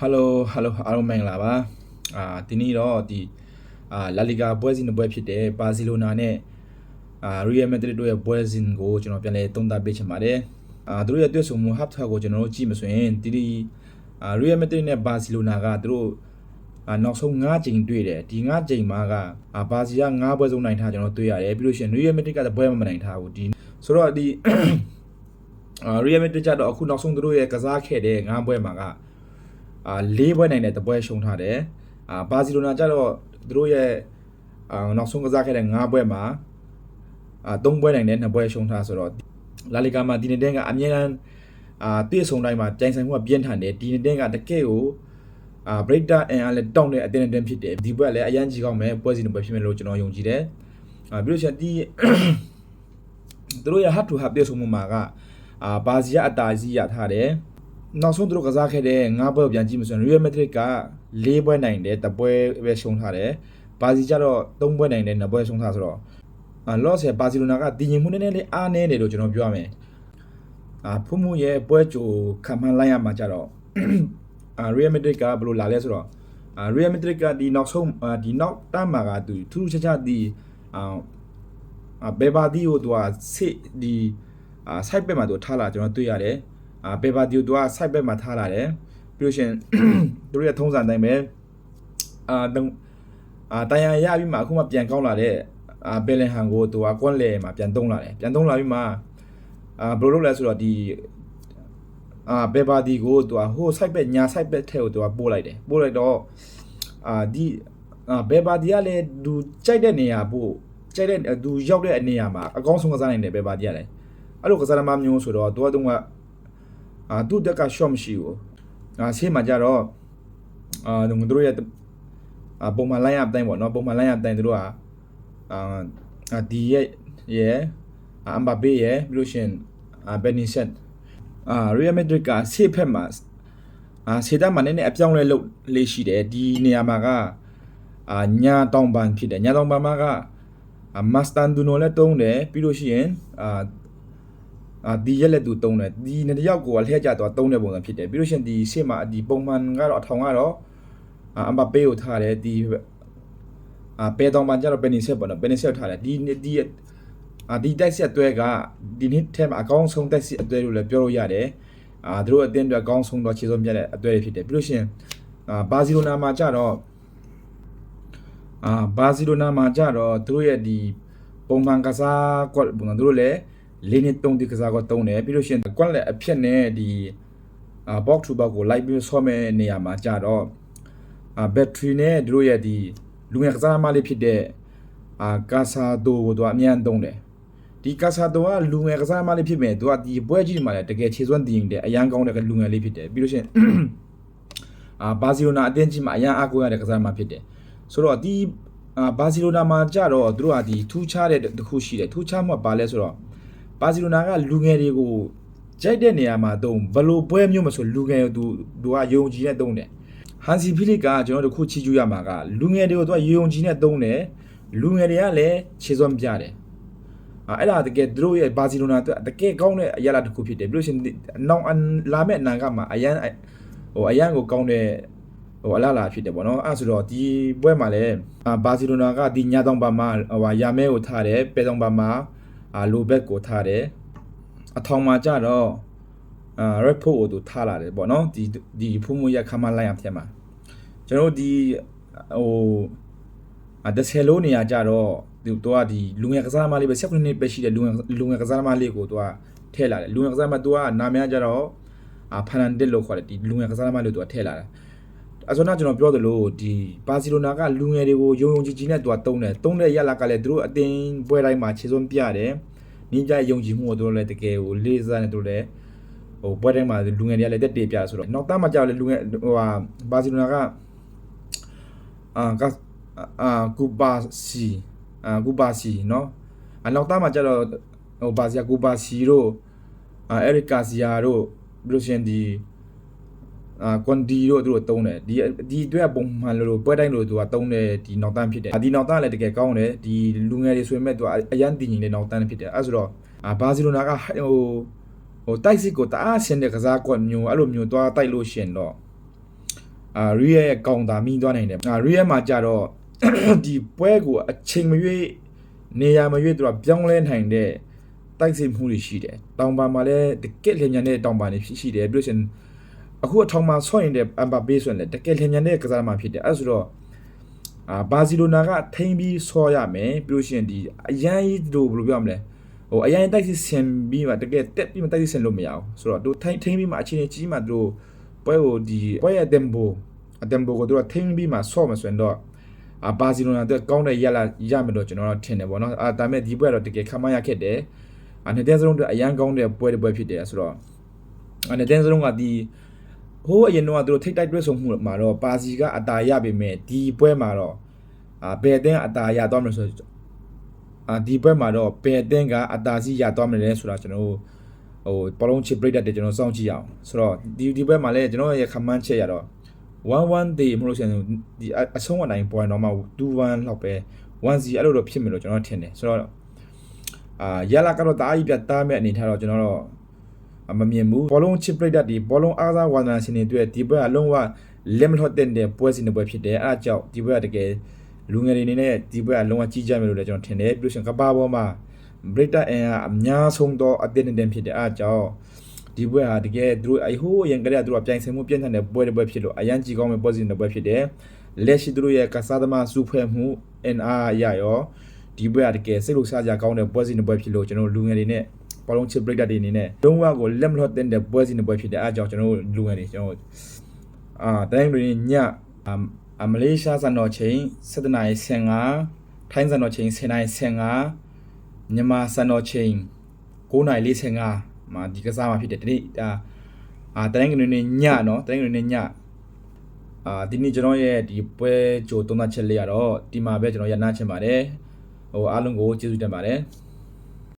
ဟယ်လိုဟယ်လိုအားလုံးမင်္ဂလာပါအာဒီနေ့တော့ဒီအာလာလီဂါပွဲစဉ်တစ်ပွဲဖြစ်တဲ့ဘာစီလိုနာနဲ့အာရီယယ်မက်ဒရစ်တို့ရဲ့ပွဲစဉ်ကိုကျွန်တော်ပြန်လည်သုံးသပ်ပေးချင်ပါတယ်အာသူတို့ရဲ့တွေ့ဆုံမှုဟပ်ထာကိုကျွန်တော်တို့ကြည့်မဆိုရင်ဒီဒီအာရီယယ်မက်ဒရစ်နဲ့ဘာစီလိုနာကသူတို့အာနောက်ဆုံး9ချိန်တွေ့တယ်ဒီ9ချိန်မှာကအာဘာစီက9ပွဲဆုံးနိုင်ထားကျွန်တော်တွေ့ရတယ်ပြီးလို့ရှိရင်ရီယယ်မက်ဒရစ်ကပွဲမနိုင်ထားဘူးဒီဆိုတော့ဒီအာရီယယ်မက်ဒရစ်ကတော့အခုနောက်ဆုံးသူတို့ရဲ့ကစားခဲ့တဲ့9ပွဲမှာက အာ၄ပွဲနိုင်တဲ့တပွဲရှုံးထားတယ်အာဘာစီလိုနာကျတော့သူတို့ရဲ့အာနောက်ဆုံးကစားခဲ့တဲ့၅ပွဲမှာအာ၃ပွဲနိုင်တဲ့၂ပွဲရှုံးထားဆိုတော့လာလီဂါမှာဒီနေ့တင်းကအမြဲတမ်းအာတည့်ဆုံတိုင်းမှာကြိုင်ဆိုင်မှုကပြင်းထန်တယ်ဒီနေ့တင်းကတကယ့်ကိုအာ breaker and လည်းတောင်းတဲ့အတင်းအတင်းဖြစ်တယ်ဒီပွဲကလည်းအရန်ကြီးကောင်းမယ်ပွဲစီတစ်ပွဲဖြစ်မယ်လို့ကျွန်တော်ယုံကြည်တယ်အာပြီးလို့ရှိရင်ဒီသူတို့ရဲ့ hard to hard ပြေဆုံးမှုမှာကအာဘာစီကအတားစီရထားတယ် နောက်ဆုံးသူတို့ကစားခဲ့တဲ့၅ပွဲပြန်ကြည့်မဆိုရင် Real Madrid က၄ပွဲနိုင်တယ်တပွဲပဲရှုံးထားတယ်။ဘာစီကျတော့၃ပွဲနိုင်တယ်၂ပွဲရှုံးထားဆိုတော့အာလော့စ်ရဲ့ဘာစီလိုနာကတည်ငြိမ်မှုနည်းနည်းလေးအားနည်းတယ်လို့ကျွန်တော်ပြောရမယ်။အာဖုမှုရဲ့ပွဲကြိုခံမှန်းလိုက်ရမှာကြတော့အာ Real Madrid ကဘယ်လိုလာလဲဆိုတော့အာ Real Madrid ကဒီနောက်ဆုံးအာဒီနောက်တမ်းမှာကသူထူးထူးခြားခြားဒီအာအာဘေဘာဒီကိုသူကစစ်ဒီအာ site ဘက်မှာသူထားလာကျွန်တော်တွေ့ရတယ်။ အာပေပါတီကိုသူက site ဘက်မှာထားလာတယ်ပြီးလို့ရှရင်သူတို့ရဲ့ထုံးစံတိုင်းပဲအာတုံအာတန်ရန်ရပြီးမှအခုမှပြန်ကောင်းလာတဲ့အာဘယ်လင်ဟန်ကိုသူကကွန်လေမှာပြန်သုံးလာတယ်ပြန်သုံးလာပြီးမှအာဘယ်လိုလုပ်လဲဆိုတော့ဒီအာပေပါတီကိုသူကဟို site ဘက်ညာ site ဘက်ထဲကိုသူကပို့လိုက်တယ်ပို့လိုက်တော့အာဒီအာဘေပါတီကလည်းသူကြိုက်တဲ့နေရာပို့ကြိုက်တဲ့သူရောက်တဲ့နေရာမှာအကောင်းဆုံးကစားနိုင်တယ်ဘေပါတီကလည်းအဲ့လိုကစားသမားမျိုးဆိုတော့သူကသူက အာသူ့တက်က shot မရှိဘူးအာဆေးမှာကြတော့အာသူတို့ရဲ့အာပုံမှန် line up တိုင်းပေါ့နော်ပုံမှန် line up တိုင်းသူတို့ကအာအာဒီရဲ့ရဲ့အမ်ဘာဘေရဲ့ပြီးလို့ရှရင်အာဘယ်နီဆက်အာရီယယ်မက်ဒရစ်ကဆေးဖက်မှာအာဆေးတာမှာနည်းနည်းအပြောင်းလဲလုပ်လေးရှိတယ်ဒီနေရာမှာကအာညာတောင်ပန်ဖြစ်တယ်ညာတောင်ပန်မှာကအာမတ်စတန်ဒူနိုလည်းတုံးတယ်ပြီးလို့ရှိရင်အာ အာဒီရက်လက်သူတုံးတယ်ဒီနှစ်တယောက်ကိုအလှည့်ကျတော့တုံးတဲ့ပုံစံဖြစ်တယ်ပြီးလို့ရှိရင်ဒီရှေ့မှာဒီပုံမှန်ကတော့အထောင်ကတော့အာအမ်ဘပေကိုထားတယ်ဒီအာပေတောင်ပန်ကျတော့ပယ်နီဆက်ပေါ့နော်ပယ်နီဆက်ထားတယ်ဒီဒီအာဒီတိုက်ဆက်အတွဲကဒီနှစ်ထဲမှာအကောင်းဆုံးတိုက်ဆက်အတွဲလို့လည်းပြောလို့ရတယ်အာသူတို့အတင်းတွေအကောင်းဆုံးတော့ခြေစုံပြတဲ့အတွဲတွေဖြစ်တယ်ပြီးလို့ရှိရင်အာဘာစီလိုနာမှာကျတော့အာဘာစီလိုနာမှာကျတော့သူတို့ရဲ့ဒီပုံမှန်ကစားကွက်ပုံစံသူတို့လည်း လေးနှစ်သုံးတိကစားကိုတုံးတယ်ပြီးလို့ရှိရင်ကွက်လက်အဖြစ်နဲ့ဒီအာ box to box ကို live ပြီးဆော့မဲ့နေရာမှာကြတော့အာ battery နဲ့တို့ရဲ့ဒီလူငယ်ကစားသမားလေးဖြစ်တဲ့အာကာဆာဒိုကိုသူကအမြန်တုံးတယ်ဒီကာဆာဒိုကလူငယ်ကစားသမားလေးဖြစ်မဲ့သူကဒီပွဲကြီးဒီမှာလည်းတကယ်ခြေစွမ်းတည်ရင်တဲ့အရန်ကောင်းတဲ့လူငယ်လေးဖြစ်တယ်ပြီးလို့ရှိရင်အာဘာစီလိုနာအတင်းကြီးမှာအရန်အားကိုးရတဲ့ကစားသမားဖြစ်တယ်ဆိုတော့ဒီအာဘာစီလိုနာမှာကြတော့သူတို့ကဒီထူးခြားတဲ့တစ်ခုရှိတယ်ထူးခြားမှုကဘာလဲဆိုတော့ ဘာစီလိုနာကလူငယ်တွေကိုကြိုက်တဲ့နေရာမှာတုံးဘလို့ပွဲမျိုးမဆိုလူငယ်သူသူကယုံကြည်နဲ့တုံးတယ်ဟန်စီဖိလစ်ကကျွန်တော်တို့ခုချီကျူးရမှာကလူငယ်တွေကိုသူကယုံကြည်နဲ့တုံးတယ်လူငယ်တွေကလည်းခြေစွမ်းပြတယ်အဲအဲ့ဒါတကယ်သူတို့ရဲ့ဘာစီလိုနာတကယ်ကောင်းတဲ့အရာတစ်ခုဖြစ်တယ်ပြီးလို့ရှိရင်နောက်လာမဲ့အနာကမှာအရန်ဟိုအရန်ကိုကောင်းတဲ့ဟိုအလားလာဖြစ်တယ်ပေါ့နော်အဲဆိုတော့ဒီပွဲမှာလည်းဘာစီလိုနာကဒီညာတောင်ပါမှာဟိုရာမဲကိုထားတယ်ပဲတောင်ပါမှာ အာလိုဘက်ကိုထားတယ်အထောင်မှာကြတော့အာ red port ကိုသူထားလာတယ်ပေါ့နော်ဒီဒီဖုံးမရခမလိုက်အောင်ဖြစ်မှာကျွန်တော်တို့ဒီဟိုအဒဆယ်လိုနေရာကြတော့သူတို့ကဒီလူငယ်ကစားသမားလေးပဲ16နှစ်ပဲရှိတဲ့လူငယ်လူငယ်ကစားသမားလေးကိုသူကထည့်လာတယ်လူငယ်ကစားသမားသူကနာမည်ကြတော့အာဖာနန်ဒစ်လို့ခေါ်တယ်ဒီလူငယ်ကစားသမားလေးကိုသူကထည့်လာတယ် အဲဆိုတော့ကျွန်တော်ပြောသလိုဒီဘာစီလိုနာကလူငယ်တွေကိုယုံယုံကြည်ကြည်နဲ့သူကတုံးတယ်တုံးတဲ့ရလကလည်းသူတို့အတင်းပွဲတိုင်းမှာခြေစွန်းပြတယ်နင်းကြယုံကြည်မှုကိုသူတို့လည်းတကယ်ကိုလေးစားနေသူတို့လည်းဟိုပွဲတိုင်းမှာလူငယ်တွေကလည်းတက်တေးပြဆိုတော့နောက်သားမှာကြောက်လေလူငယ်ဟိုဟာဘာစီလိုနာကအာကအာကူပါစီအာကူပါစီနော်အနောက်သားမှာကျတော့ဟိုဘာစီယာကူပါစီတို့အဲရီကာစီယာတို့ဘလို့ရှင်ဒီ အာကွန်ဒီတို့သူတို့တုံးတယ်ဒီဒီအတွက်ပုံမှန်လို့လို့ပွဲတိုင်းလို့သူကတုံးတယ်ဒီနောက်တန်းဖြစ်တယ်ဒီနောက်တန်းလည်းတကယ်ကောင်းတယ်ဒီလူငယ်တွေဆိုရင်မဲ့သူကအရန်တည်ငြိမ်တဲ့နောက်တန်းဖြစ်တယ်အဲဆိုတော့အာဘာစီလိုနာကဟိုဟိုတိုက်စစ်ကိုတအားဆင်းတဲ့ကစားကွက်မျိုးအဲ့လိုမျိုးသွားတိုက်လို့ရှင်တော့အာရီယရဲ့ကောင်တာမိသွားနိုင်တယ်အာရီယမှာကြတော့ဒီပွဲကိုအချိန်မရွေးနေရာမရွေးသူကပြောင်းလဲနိုင်တဲ့တိုက်စစ်မှုတွေရှိတယ်တောင်ပါမှာလည်းတကက်လျင်ညာတဲ့တောင်ပါနေဖြစ်ရှိတယ်ပြီးလို့ရှရင် အခုအထောင်မှာဆော့ရင်တဲ့အမ်ဘာပေးဆိုရင်လည်းတကက်လျင်ညာတဲ့ကစားသမားဖြစ်တယ်အဲဆိုတော့အာဘာစီလိုနာကထိမ့်ပြီးဆော့ရမယ်ပြီးလို့ရှရင်ဒီအရန်ကြီးတို့ဘယ်လိုပြောရမလဲဟိုအရန်တိုက်စစ်ဆင်ပြီးမှတကယ်တက်ပြီးမှတိုက်စစ်ဆင်လို့မရအောင်ဆိုတော့တို့ထိမ့်ထိမ့်ပြီးမှအခြေအနေကြီးမှတို့ပွဲကိုဒီပွဲရဲ့ tempo အ tempo ကိုတို့ထိမ့်ပြီးမှဆော့မှဆိုရင်တော့အာဘာစီလိုနာအတွက်ကောင်းတဲ့ရလာရမယ်လို့ကျွန်တော်တို့ထင်တယ်ပေါ့နော်အာဒါပေမဲ့ဒီပွဲကတော့တကယ်ခမရခက်တယ်အာနှစ်တဲစလုံးအတွက်အရန်ကောင်းတဲ့ပွဲတစ်ပွဲဖြစ်တယ်ဆိုတော့အာနှစ်တဲစလုံးကဒီ ဟိုးအရင်တော့သူတို့ထိတ်တိုက်တွဲဆုံမှုမှာတော့ပါစီကအတာရပေမဲ့ဒီပွဲမှာတော့အာဘယ်အသင်းအတာရသွားမလဲဆိုတော့အာဒီပွဲမှာတော့ဘယ်အသင်းကအတာစီရသွားမလဲဆိုတာကျွန်တော်တို့ဟိုဘောလုံးချစ်ပရိသတ်တွေကျွန်တော်စောင့်ကြည့်အောင်ဆိုတော့ဒီဒီပွဲမှာလည်းကျွန်တော်ရဲ့ခမန်းချက်ရတော့1-1 day မလို့ဆိုရင်ဒီအအဆုံးအတိုင်းပေါ်တော့မှ2-1လောက်ပဲ1-0အဲ့လိုတော့ဖြစ်မယ်လို့ကျွန်တော်ထင်တယ်ဆိုတော့အာရလာကတော့တားကြီးပြတ်သားမဲ့အနေထားတော့ကျွန်တော်တော့အ မမြင်ဘူးဘောလုံးချစ်ပရိသတ်ဒီဘောလုံးအားစားဝါသနာရှင်တွေအတွက်ဒီဘက်အလုံးဝလက်မထော့တဲ့တဲ့ပွဲစဉ်တွေပွဲဖြစ်တယ်အဲ့ဒါကြောင့်ဒီဘက်ကတကယ်လူငယ်တွေအနေနဲ့ဒီဘက်အလုံးဝကြီးကြမယ်လို့လည်းကျွန်တော်ထင်တယ်ပြီးလို့ရှိရင်ကပ္ပပေါ်မှာ breaker and အများဆုံးတော့အတင်းတင်းဖြစ်တယ်အဲ့ဒါကြောင့်ဒီပွဲဟာတကယ်သူတို့အဟိုးအရင်ကတည်းကသူတို့ပြိုင်ဆိုင်မှုပြင်းထန်တဲ့ပွဲတစ်ပွဲဖြစ်လို့အရန်ကြီးကောင်းမဲ့ positive တဲ့ပွဲဖြစ်တယ်လက်ရှိသူတို့ရဲ့ကစားသမားစုဖွဲ့မှု NR ရရောဒီပွဲဟာတကယ်စိတ်လို့စားကြကောင်းတဲ့ positive ပွဲဖြစ်လို့ကျွန်တော်လူငယ်တွေနဲ့ ဘောလုံးချစ် breaker တွေအနေနဲ့လုံးဝကိုလက်မလွတ်တဲ့ positive ပွဲဖြစ်တယ်အားကြောင့်ကျွန်တော်လူငယ်တွေကျွန်တော်အာတိုင်းတွေညအမလေးရှားစံတော်ချိန်7:55ထိုင်းစံတော်ချိန်10:55မြန်မာစံတော်ချိန်9:45မှာဒီကစားမှာဖြစ်တယ်ဒီနေ့ဒါအာတတိုင်းကနေ့ညနော်တတိုင်းကနေ့ညအာဒီနေ့ကျွန်တော်ရဲ့ဒီပွဲကြိုသုံးသပ်ချက်လေးရတော့ဒီမှာပဲကျွန်တော်ရနာချင်ပါတယ်ဟိုအားလုံးကိုကျေးဇူးတင်ပါတယ်